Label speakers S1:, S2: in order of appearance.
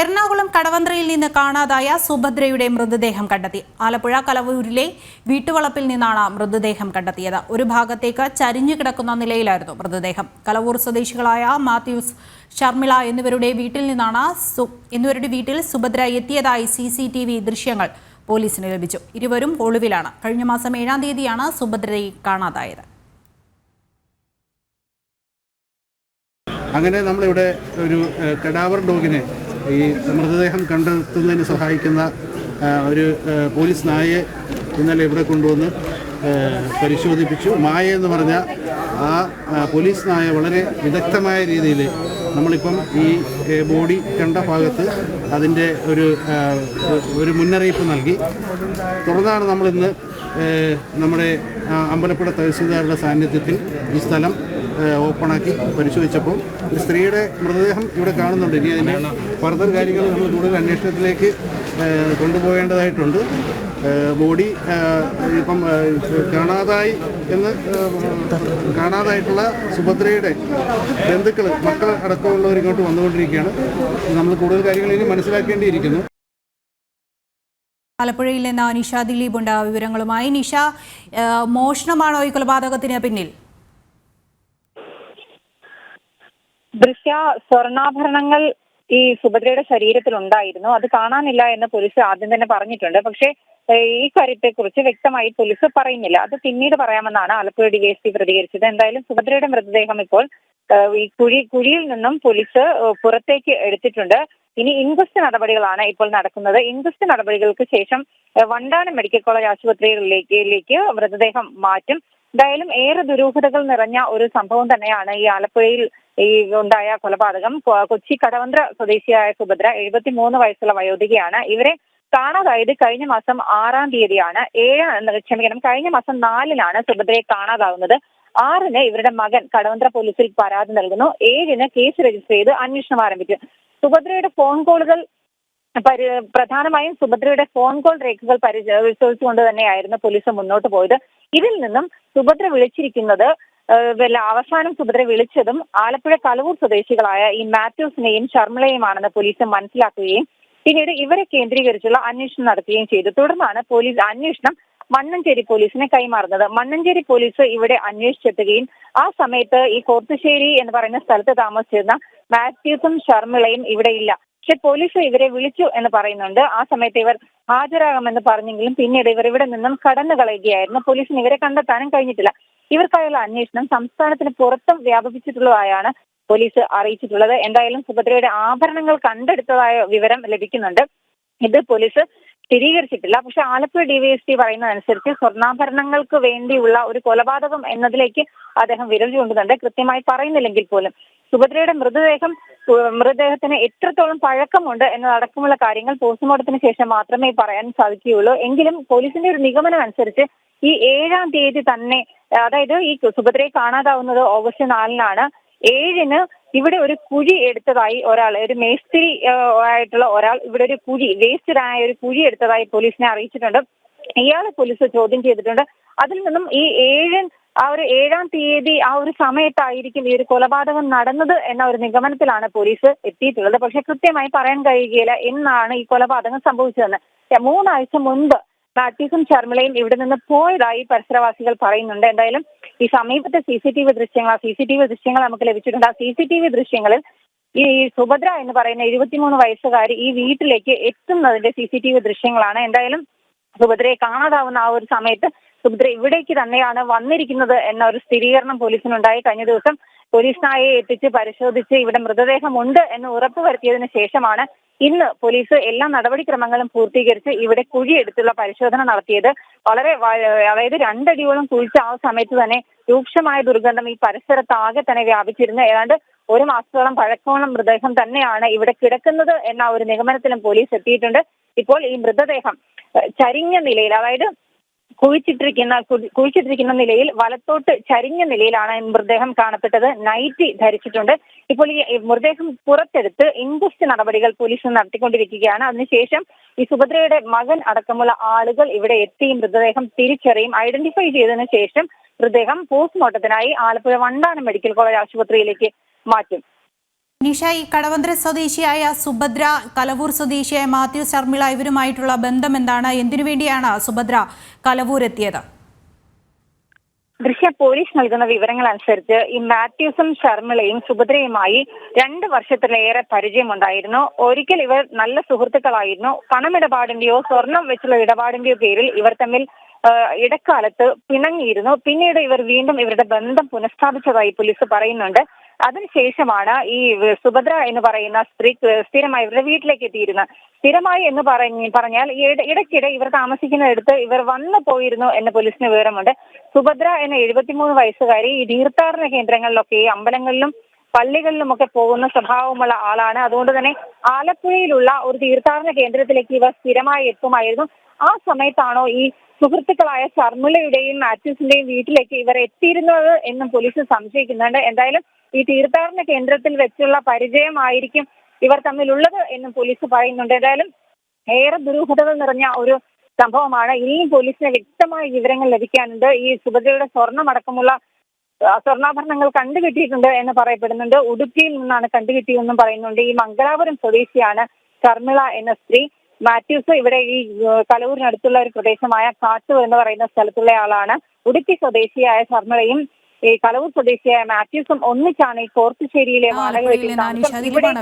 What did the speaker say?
S1: എറണാകുളം കടവന്ത്രയിൽ നിന്ന് കാണാതായ സുഭദ്രയുടെ മൃതദേഹം കണ്ടെത്തി. ആലപ്പുഴ കലവൂരിലെ വീട്ടുവളപ്പിൽ നിന്നാണ് മൃതദേഹം കണ്ടെത്തിയത്. ഒരു ഭാഗത്തേക്ക് ചരിഞ്ഞു കിടക്കുന്ന നിലയിലായിരുന്നു മൃതദേഹം. കലവൂർ സ്വദേശികളായ മാത്യൂസ് ഷർമിള എന്നിവരുടെ വീട്ടിൽ നിന്നാണ് എന്നിവരുടെ വീട്ടിൽ സുഭദ്ര എത്തിയതായി സി സി ടി വി ദൃശ്യങ്ങൾ പോലീസിന് ലഭിച്ചു. ഇരുവരും ഒളിവിലാണ്. കഴിഞ്ഞ മാസം ഏഴാം തീയതിയാണ് സുഭദ്രയെ കാണാതായത്.
S2: അങ്ങനെ നമ്മളിവിടെ ഒരു കടാവർ ഡോഗിനെ ഈ മൃതദേഹം കണ്ടെത്തുന്നതിന് സഹായിക്കുന്ന ഒരു പോലീസ് നായയെ ഇന്നലെ ഇവിടെ കൊണ്ടുവന്ന് പരിശോധിപ്പിച്ചു. മായ എന്ന് പറഞ്ഞ ആ പോലീസ് നായ വളരെ വിദഗ്ധമായ രീതിയിൽ നമ്മളിപ്പം ഈ ബോഡി കണ്ട ഭാഗത്ത് അതിന്റെ ഒരു ഒരു മുന്നറിയിപ്പ് നൽകി. തുടർന്നാണ് നമ്മളിന്ന് നമ്മുടെ അമ്പലപ്പുഴ തഹസീൽദാരുടെ സാന്നിധ്യത്തിൽ ഈ സ്ഥലം ഓപ്പണാക്കി പരിശോധിച്ചപ്പോൾ സ്ത്രീയുടെ മൃതദേഹം ഇവിടെ കാണുന്നുണ്ട്. ഇനി അതിന്റെ ഫർദർ കാര്യങ്ങൾ നമ്മൾ കൂടുതൽ അന്വേഷണത്തിലേക്ക് കൊണ്ടുപോകേണ്ടതായിട്ടുണ്ട്. ബോഡി ഇപ്പം കാണാതായി എന്ന് കാണാതായിട്ടുള്ള സുഭദ്രയുടെ ബന്ധുക്കൾ മക്കൾ അടക്കമുള്ളവർ ഇങ്ങോട്ട് വന്നുകൊണ്ടിരിക്കുകയാണ്. നമ്മൾ കൂടുതൽ കാര്യങ്ങൾ ഇനി മനസ്സിലാക്കേണ്ടിയിരിക്കുന്നു.
S1: ആലപ്പുഴയിൽ നിന്ന് നിഷ ദിലീപ് ഉണ്ട് വിവരങ്ങളുമായി. നിഷ മോഷണമാണോ ഈ കൊലപാതകത്തിന് പിന്നിൽ?
S3: ദൃശ്യ സ്വർണാഭരണങ്ങൾ ഈ സുഭദ്രയുടെ ശരീരത്തിൽ ഉണ്ടായിരുന്നു. അത് കാണാനില്ല എന്ന് പോലീസ് ആദ്യം തന്നെ പറഞ്ഞിട്ടുണ്ട്. പക്ഷേ ഈ കാര്യത്തെ കുറിച്ച് വ്യക്തമായി പോലീസ് പറയുന്നില്ല. അത് പിന്നീട് പറയാമെന്നാണ് ആലപ്പുഴ ഡിവൈഎസ്പി പ്രതികരിച്ചത്. എന്തായാലും സുഭദ്രയുടെ മൃതദേഹം ഇപ്പോൾ ഈ കുഴി കുഴിയിൽ നിന്നും പോലീസ് പുറത്തേക്ക് എടുത്തിട്ടുണ്ട്. ഇനി ഇൻക്വസ്റ്റ് നടപടികളാണ് ഇപ്പോൾ നടക്കുന്നത്. ഇൻക്വസ്റ്റ് നടപടികൾക്ക് ശേഷം വണ്ടാനം മെഡിക്കൽ കോളേജ് ആശുപത്രിയിലേക്ക് ലേക്ക് മൃതദേഹം മാറ്റും. എന്തായാലും ഏറെ ദുരൂഹതകൾ നിറഞ്ഞ ഒരു സംഭവം തന്നെയാണ് ഈ ആലപ്പുഴയിൽ ഈ ഉണ്ടായ കൊലപാതകം കൊച്ചി കടവന്ത്ര സ്വദേശിയായ സുഭദ്ര എഴുപത്തിമൂന്ന് വയസ്സുള്ള വയോധികയാണ്. ഇവരെ കാണാതായത് കഴിഞ്ഞ മാസം ആറാം തീയതിയാണ്. ഏഴ് ക്ഷമിക്കണം കഴിഞ്ഞ മാസം നാലിനാണ് സുഭദ്രയെ കാണാതാവുന്നത്. ആറിന് ഇവരുടെ മകൻ കടവന്ത്ര പോലീസിൽ പരാതി നൽകുന്നു. ഏഴിന് കേസ് രജിസ്റ്റർ ചെയ്ത് അന്വേഷണം ആരംഭിച്ചു സുഭദ്രയുടെ ഫോൺ കോളുകൾ പരി പ്രധാനമായും സുഭദ്രയുടെ ഫോൺ കോൾ രേഖകൾ പരിശോധിച്ചുകൊണ്ട് തന്നെയായിരുന്നു പോലീസ് മുന്നോട്ട് പോയത്. ഇതിൽ നിന്നും സുഭദ്ര വിളിച്ചിരിക്കുന്നത് അവസാനം സുഭദ്ര വിളിച്ചതും ആലപ്പുഴ കലവൂർ സ്വദേശികളായ ഈ മാത്യൂസിനെയും ശർമ്മളയുമാണെന്ന് പോലീസ് മനസ്സിലാക്കുകയും പിന്നീട് ഇവരെ കേന്ദ്രീകരിച്ചുള്ള അന്വേഷണം നടത്തുകയും ചെയ്തു. തുടർന്നാണ് പോലീസ് അന്വേഷണം മണ്ണഞ്ചേരി പോലീസിനെ കൈമാറുന്നത്. മണ്ണഞ്ചേരി പോലീസ് ഇവിടെ അന്വേഷിച്ചെത്തുകയും ആ സമയത്ത് ഈ കോർത്തുശ്ശേരി എന്ന് പറയുന്ന സ്ഥലത്ത് താമസിച്ചിരുന്ന മാത്യൂസും ശർമ്മിളയും ഇവിടെ ഇല്ല. പക്ഷെ പോലീസ് ഇവരെ വിളിച്ചു എന്ന് പറയുന്നുണ്ട്. ആ സമയത്ത് ഇവർ ഹാജരാകാമെന്ന് പറഞ്ഞെങ്കിലും പിന്നീട് ഇവർ ഇവിടെ നിന്നും കടന്നു കളയുകയായിരുന്നു പോലീസിന് ഇവരെ കണ്ടെത്താനും കഴിഞ്ഞിട്ടില്ല. ഇവർക്കായുള്ള അന്വേഷണം സംസ്ഥാനത്തിന് പുറത്തും വ്യാപിപ്പിച്ചിട്ടുള്ളതായാണ് പോലീസ് അറിയിച്ചിട്ടുള്ളത്. എന്തായാലും സുഭദ്രയുടെ ആഭരണങ്ങൾ കണ്ടെടുത്തതായ വിവരം ലഭിക്കുന്നുണ്ട്. ഇത് പോലീസ് സ്ഥിരീകരിച്ചിട്ടില്ല. പക്ഷെ ആലപ്പുഴ ഡിവൈഎസ്പി പറയുന്നതനുസരിച്ച് സ്വർണാഭരണങ്ങൾക്ക് വേണ്ടിയുള്ള ഒരു കൊലപാതകം എന്നതിലേക്ക് അദ്ദേഹം വിരൽ ചൂണ്ടുന്നുണ്ട്. കൃത്യമായി പറയുന്നില്ലെങ്കിൽ പോലും സുഭദ്രയുടെ മൃതദേഹം മൃതദേഹത്തിന് എത്രത്തോളം പഴക്കമുണ്ട് എന്നതടക്കമുള്ള കാര്യങ്ങൾ പോസ്റ്റ്മോർട്ടത്തിന് ശേഷം മാത്രമേ പറയാൻ സാധിക്കുകയുള്ളൂ. എങ്കിലും പോലീസിന്റെ ഒരു നിഗമനം അനുസരിച്ച് ഈ ഏഴാം തീയതി തന്നെ അതായത് ഈ സുഭദ്രയെ കാണാതാവുന്നത് ഓഗസ്റ്റ് നാലിനാണ്. ഏഴിന് ഇവിടെ ഒരു കുഴി എടുത്തതായി ഒരാൾ ഒരു മേസ്ത്രി ആയിട്ടുള്ള ഒരാൾ ഇവിടെ ഒരു കുഴി വേസ്റ്റഡായ ഒരു കുഴി എടുത്തതായി പോലീസിനെ അറിയിച്ചിട്ടുണ്ട്. ഇയാളെ പോലീസ് ചോദ്യം ചെയ്തിട്ടുണ്ട്. അതിൽ നിന്നും ഈ ഏഴ് ആ ഒരു ഏഴാം തീയതി ആ ഒരു സമയത്തായിരിക്കും ഈ ഒരു കൊലപാതകം നടന്നത് എന്ന ഒരു നിഗമനത്തിലാണ് പോലീസ് എത്തിയിട്ടുള്ളത്. പക്ഷെ കൃത്യമായി പറയാൻ കഴിയുകയില്ല എന്നാണ് ഈ കൊലപാതകം സംഭവിച്ചതെന്ന്. മൂന്നാഴ്ച മുൻപ് ബാറ്റീസും ശർമിളയും ഇവിടെ നിന്ന് പോയതായി പരിസരവാസികൾ പറയുന്നുണ്ട്. എന്തായാലും ഈ സമീപത്തെ സി സി ടി വി ദൃശ്യങ്ങൾ സി സി ടി വി ദൃശ്യങ്ങൾ നമുക്ക് ലഭിച്ചിട്ടുണ്ട്. ആ സി സി ടി വി ദൃശ്യങ്ങളിൽ ഈ സുഭദ്ര എന്ന് പറയുന്ന ഇരുപത്തിമൂന്ന് വയസ്സുകാരി ഈ വീട്ടിലേക്ക് എത്തുന്നതിന്റെ സി സി ടി വി ദൃശ്യങ്ങളാണ്. എന്തായാലും സുഭദ്രയെ കാണാതാവുന്ന ആ ഒരു സമയത്ത് സുഭദ്ര ഇവിടേക്ക് തന്നെയാണ് വന്നിരിക്കുന്നത് എന്ന ഒരു സ്ഥിരീകരണം പോലീസിനുണ്ടായി. കഴിഞ്ഞ ദിവസം പോലീസ് നായയെ എത്തിച്ച് പരിശോധിച്ച് ഇവിടെ മൃതദേഹം ഉണ്ട് എന്ന് ഉറപ്പുവരുത്തിയതിനു ശേഷമാണ് ഇന്ന് പോലീസ് എല്ലാ നടപടിക്രമങ്ങളും പൂർത്തീകരിച്ച് ഇവിടെ കുഴിയെടുത്തുള്ള പരിശോധന നടത്തിയത്. വളരെ അതായത് രണ്ടടിയോളം കുഴിച്ച ആ സമയത്ത് തന്നെ രൂക്ഷമായ ദുർഗന്ധം ഈ പരിസരത്താകെ തന്നെ വ്യാപിച്ചിരുന്നു. ഏതാണ്ട് ഒരു മാസത്തോളം പഴക്കമുള്ള മൃതദേഹം തന്നെയാണ് ഇവിടെ കിടക്കുന്നത് എന്ന ഒരു നിഗമനത്തിലും പോലീസ് എത്തിയിട്ടുണ്ട്. ഇപ്പോൾ ഈ മൃതദേഹം ചരിഞ്ഞ നിലയിൽ അതായത് കുഴിച്ചിട്ടിരിക്കുന്ന കുഴിച്ചിട്ടിരിക്കുന്ന നിലയിൽ വലത്തോട്ട് ചരിഞ്ഞ നിലയിലാണ് മൃതദേഹം കാണപ്പെട്ടത്. നൈറ്റി ധരിച്ചിട്ടുണ്ട്. ഇപ്പോൾ ഈ മൃതദേഹം പുറത്തെടുത്ത് ഇൻക്വസ്റ്റ് നടപടികൾ പോലീസ് നടത്തിക്കൊണ്ടിരിക്കുകയാണ്. അതിനുശേഷം ഈ സുഭദ്രയുടെ മകൻ അടക്കമുള്ള ആളുകൾ ഇവിടെ എത്തി മൃതദേഹം തിരിച്ചറിയും. ഐഡന്റിഫൈ ചെയ്തതിനു ശേഷം മൃതദേഹം പോസ്റ്റ്മോർട്ടത്തിനായി ആലപ്പുഴ വണ്ടാനം മെഡിക്കൽ കോളേജ് ആശുപത്രിയിലേക്ക് മാറ്റും.
S1: നിഷ ഈ കടവന്ത്ര സ്വദേശിയായ സുഭദ്ര കലവൂർ സ്വദേശിയായ മാത്യു ശർമിള ഇവരുമായിട്ടുള്ള ബന്ധം എന്താണ് എന്തിനു വേണ്ടിയാണ് സുഭദ്ര കലവൂർ എത്തിയത്
S3: ദൃശ്യ പോലീസ് നൽകുന്ന വിവരങ്ങൾ അനുസരിച്ച് ഈ മാത്യൂസും ശർമിളയും സുഭദ്രയുമായി രണ്ട് വർഷത്തിലേറെ പരിചയമുണ്ടായിരുന്നു. ഒരിക്കൽ ഇവർ നല്ല സുഹൃത്തുക്കളായിരുന്നു. പണമിടപാടിന്റെയോ സ്വർണം വെച്ചുള്ള ഇടപാടിന്റെയോ പേരിൽ ഇവർ തമ്മിൽ ഇടക്കാലത്ത് പിണങ്ങിയിരുന്നു. പിന്നീട് ഇവർ വീണ്ടും ഇവരുടെ ബന്ധം പുനഃസ്ഥാപിച്ചതായി പോലീസ് പറയുന്നുണ്ട്. അതിനുശേഷമാണ് ഈ സുഭദ്ര എന്ന് പറയുന്ന സ്ത്രീ സ്ഥിരമായി ഇവരുടെ വീട്ടിലേക്ക് എത്തിയിരുന്നത്. സ്ഥിരമായി എന്ന് പറഞ്ഞ് പറഞ്ഞാൽ ഇടയ്ക്കിടെ ഇവർ താമസിക്കുന്നിടത്ത് ഇവർ വന്നു പോയിരുന്നു എന്ന് പോലീസിന് വിവരമുണ്ട്. സുഭദ്ര എന്ന എഴുപത്തിമൂന്ന് വയസ്സുകാരി ഈ തീർത്ഥാടന കേന്ദ്രങ്ങളിലൊക്കെ ഈ അമ്പലങ്ങളിലും പള്ളികളിലുമൊക്കെ പോകുന്ന സ്വഭാവമുള്ള ആളാണ്. അതുകൊണ്ട് തന്നെ ആലപ്പുഴയിലുള്ള ഒരു തീർത്ഥാടന കേന്ദ്രത്തിലേക്ക് ഇവർ സ്ഥിരമായി എത്തുമായിരുന്നു. ആ സമയത്താണോ ഈ സുഹൃത്തുക്കളായ ശർമ്മിളയുടെയും മാത്യൂസിന്റെയും വീട്ടിലേക്ക് ഇവർ എത്തിയിരുന്നത് എന്നും പോലീസ് സംശയിക്കുന്നുണ്ട്. എന്തായാലും ഈ തീർത്ഥാടന കേന്ദ്രത്തിൽ വെച്ചുള്ള പരിചയമായിരിക്കും ഇവർ തമ്മിലുള്ളത് എന്നും പോലീസ് പറയുന്നുണ്ട്. എന്തായാലും ഏറെ ദുരൂഹതകൾ നിറഞ്ഞ ഒരു സംഭവമാണ്. ഇനിയും പോലീസിന് വ്യക്തമായ വിവരങ്ങൾ ലഭിക്കാനുണ്ട്. ഈ സുഭദ്രയുടെ സ്വർണമടക്കമുള്ള സ്വർണാഭരണങ്ങൾ കണ്ടുകിട്ടിയിട്ടുണ്ട് എന്ന് പറയപ്പെടുന്നുണ്ട്. ഉടുപ്പിയിൽ നിന്നാണ് കണ്ടുകിട്ടിയതെന്നും പറയുന്നുണ്ട്. ഈ മംഗലാപുരം സ്വദേശിയാണ് ശർമിള എന്ന സ്ത്രീ. മാത്യൂസ് ഇവിടെ ഈ കലൂരിനടുത്തുള്ള ഒരു പ്രദേശമായ കാട്ടൂർ എന്ന് പറയുന്ന സ്ഥലത്തുള്ള ആളാണ്. ഉടുക്കി സ്വദേശിയായ ശർമിളയും ഈ കലവൂർ സ്വദേശിയായ മാത്യൂസും ഒന്നിച്ചാണ് ഈ കോർത്തുശ്ശേരിയിലെ വാടക വീട്ടിൽ താമസം
S1: ദിലീപാണ്